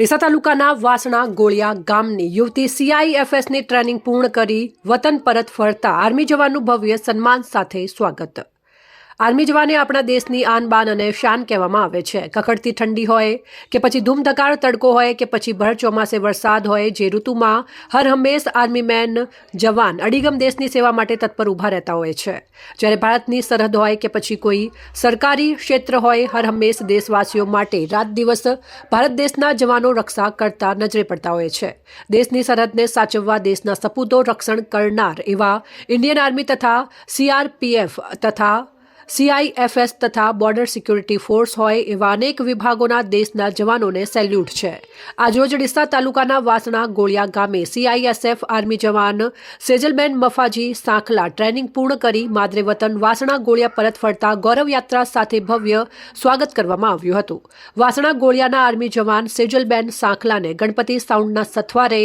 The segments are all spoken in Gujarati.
ડીસા તાલુકાના વાસણા ગોળિયા ગામની યુવતી સીઆઈએફએસની ટ્રેનિંગ પૂર્ણ કરી વતન પરત ફરતા આર્મી જવાનનું ભવ્ય સન્માન સાથે સ્વાગત. આર્મી જવાને આપણા દેશની આન બાન અને શાન કહેવામાં આવે છે. કકડતી ઠંડી હોય કે પછી ધૂમધકાળ તડકો હોય કે પછી ભર ચોમાસે વરસાદ હોય જે ઋતુમાં હર હંમેશ આર્મી મેન, જવાન, અડીગમ દેશની સેવા માટે તત્પર ઊભા રહેતા હોય છે. જ્યારે ભારતની સરહદ હોય કે પછી કોઈ સરકારી ક્ષેત્ર હોય, હર હંમેશ દેશવાસીઓ માટે રાત દિવસ ભારત દેશના જવાનો રક્ષા કરતા નજરે પડતા હોય છે. દેશની સરહદને સાચવવા દેશના સપૂતો રક્ષણ કરનાર એવા ઇન્ડિયન આર્મી તથા સીઆરપીએફ તથા સીઆઈએફએસ તથા બોર્ડર સિક્યુરિટી ફોર્સ હોય એવા અનેક વિભાગોના દેશના જવાનોને સેલ્યુટ છે. આજરોજ ડીસા તાલુકાના વાસણા ગોળિયા ગામે સીઆઈએસએફ આર્મી જવાન સેજલબેન મફાજી સાંખલા ટ્રેનિંગ પૂર્ણ કરી માદરે વતન વાસણા ગોળિયા પરત ફરતા ગૌરવયાત્રા સાથે ભવ્ય સ્વાગત કરવામાં આવ્યું હતું. વાસણા ગોળિયાના આર્મી જવાન સેજલબેન સાંખલાને ગણપતિ સાઉન્ડના સથવારે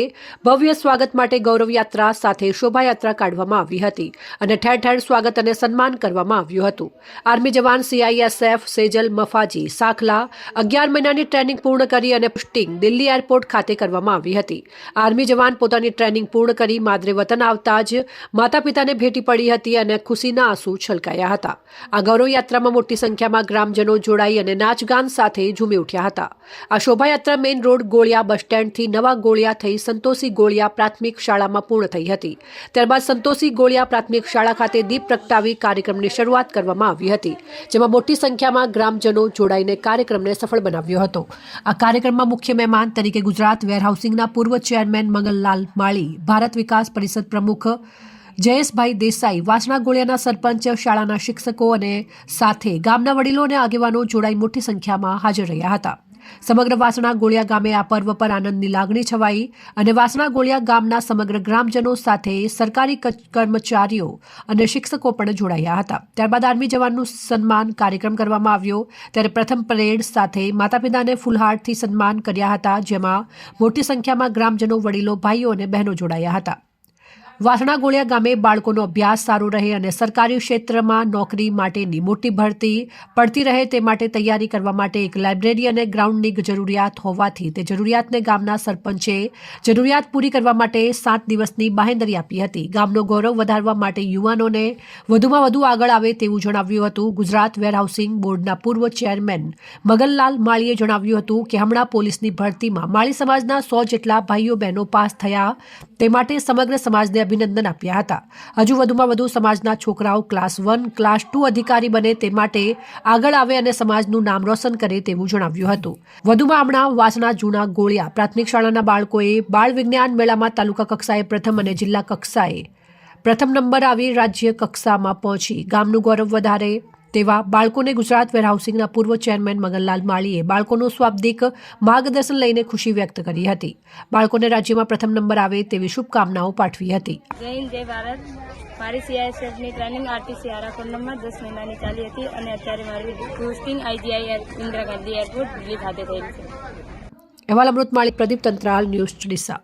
ભવ્ય સ્વાગત માટે ગૌરવયાત્રા સાથે શોભાયાત્રા કાઢવામાં આવી હતી અને ઠેર ઠેર સ્વાગત અને સન્માન કરવામાં આવ્યું હતું. આર્મી જવાન સીઆઈએસએફ સેજલ મફાજી સાખલા અગિયાર મહિનાની ટ્રેનિંગ પૂર્ણ કરી અને પોસ્ટિંગ દિલ્હી એરપોર્ટ ખાતે કરવામાં આવી હતી. આર્મી જવાન પોતાની ટ્રેનિંગ પૂર્ણ કરી માદરે વતન આવતા જ માતા પિતાને ભેટી પડી હતી અને ખુશીના આંસુ છલકાયા હતા. આ ગૌરવયાત્રામાં મોટી સંખ્યામાં ગ્રામજનો જોડાઈ અને નાચગાન સાથે ઝૂમી ઉઠ્યા હતા. આ શોભાયાત્રા મેઇન રોડ ગોળિયા બસ સ્ટેન્ડથી નવા ગોળિયા થઈ સંતોષી ગોળિયા પ્રાથમિક શાળામાં પૂર્ણ થઈ હતી. ત્યારબાદ સંતોષી ગોળિયા પ્રાથમિક શાળા ખાતે દીપ પ્રગટાવી કાર્યક્રમની શરૂઆત કરવામાં આવી હતી, જેમાં મોટી સંખ્યામાં ગ્રામજનો જોડાઈને કાર્યક્રમને સફળ બનાવ્યો હતો. આ કાર્યક્રમમાં મુખ્ય મહેમાન તરીકે ગુજરાત વેરહાઉસિંગના પૂર્વ ચેરમેન મંગલલાલ માળી, ભારત વિકાસ પરિષદ પ્રમુખ જયેશભાઈ દેસાઈ, વાસણા ગોળિયાના સરપંચ, શાળાના શિક્ષકો અને સાથે ગામના વડીલો અને આગેવાનો જોડાઈ મોટી સંખ્યામાં હાજર રહ્યા હતા. સમગ્ર વાસણા ગોળિયા ગામે આ પર્વ પર આનંદની લાગણી છવાઈ અને વાસણા ગોળિયા ગામના સમગ્ર ગ્રામજનો સાથે સરકારી કર્મચારીઓ અને શિક્ષકો પણ જોડાયા હતા. ત્યારબાદ આર્મી જવાનનું સન્માન કાર્યક્રમ કરવામાં આવ્યો. ત્યારે પ્રથમ પરેડ સાથે માતા પિતાને ફૂલહારથી સન્માન કર્યા હતા, જેમાં મોટી સંખ્યામાં ગ્રામજનો, વડીલો, ભાઈઓ અને બહેનો જોડાયા હતા. વાસણા ગોળિયા ગામે બાળકોનો અભ્યાસ સારો રહે અને સરકારી ક્ષેત્રમાં નોકરી માટેની મોટી ભરતી પડતી રહે તે માટે તૈયારી કરવા માટે એક લાઇબ્રેરી અને ગ્રાઉન્ડની જરૂરિયાત હોવાથી તે જરૂરિયાતને ગામના સરપંચે જરૂરિયાત પૂરી કરવા માટે સાત દિવસની બાહેંધરી આપી હતી. ગામનો ગૌરવ વધારવા માટે યુવાનોને વધુમાં વધુ આગળ આવે તેવું જણાવ્યું હતું. ગુજરાત વેરહાઉસિંગ બોર્ડના પૂર્વ ચેરમેન મગનલાલ માળીએ જણાવ્યું હતું કે હમણાં પોલીસની ભરતીમાં માળી સમાજના સો જેટલા ભાઈઓ બહેનો પાસ થયા તે માટે સમગ્ર સમાજને અભિનંદન આપ્યા હતા. હજુ વધુમાં વધુ સમાજના છોકરાઓ ક્લાસ વન, ક્લાસ ટુ અધિકારી બને તે માટે આગળ આવે અને સમાજનું નામ રોશન કરે તેવું જણાવ્યું હતું. વધુમાં હમણાં વાસણા જૂના ગોળિયા પ્રાથમિક શાળાના બાળકોએ બાળ વિજ્ઞાન મેળામાં તાલુકા કક્ષાએ પ્રથમ અને જિલ્લા કક્ષાએ પ્રથમ નંબર આવી રાજ્ય કક્ષામાં પહોંચી. ગામનું ગૌરવ વધારે તેવા બાળકોને ગુજરાત વેરહાઉસિંગના પૂર્વ ચેરમેન મગનલાલ માળીએ બાળકોનું સ્વાબ્દિક માર્ગદર્શન લઈને ખુશી વ્યક્ત કરી હતી. બાળકોને રાજ્યમાં પ્રથમ નંબર આવે તેવી શુભકામનાઓ પાઠવી હતી. જય હિન્દ જય ભારત. મારી સીઆઈએસએફની ટ્રેનિંગ આરટીસી આરાકોંડમાં દસ મહિનાની ચાલી હતી અને અત્યારે મારી posting IGI Indira Gandhi airport Delhi ખાતે થયેલી છે. અહેવાલ અમૃત માળી પ્રદીપ તંત્રાલ ન્યૂઝ ડીસા